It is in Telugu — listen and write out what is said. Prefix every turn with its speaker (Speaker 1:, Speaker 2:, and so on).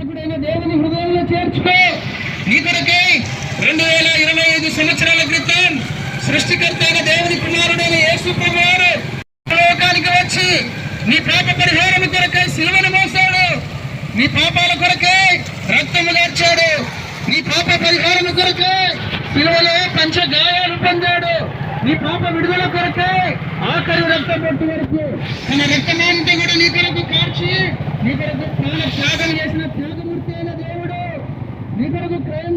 Speaker 1: రక్షకుడైన దేవుని హృదయంలో చేర్చుకో. నీ కొరకై రెండు వేల ఇరవై ఐదు సంవత్సరాల క్రితం సృష్టికర్త అయిన దేవుని కుమారుడైన యేసు లోకానికి వచ్చి నీ పాప పరిహారం కొరకై శిలువను మోసాడు. నీ పాపాల కొరకై రక్తము దార్చాడు నీ పాప పరిహారం కొరకై సిలువలో పంచ గాయాలు పొందాడు. నీ పాప విడుదల కొరకై ఆఖరి రక్తం పెట్టి వరకు తన రక్తం ఇతరులకు క్రయం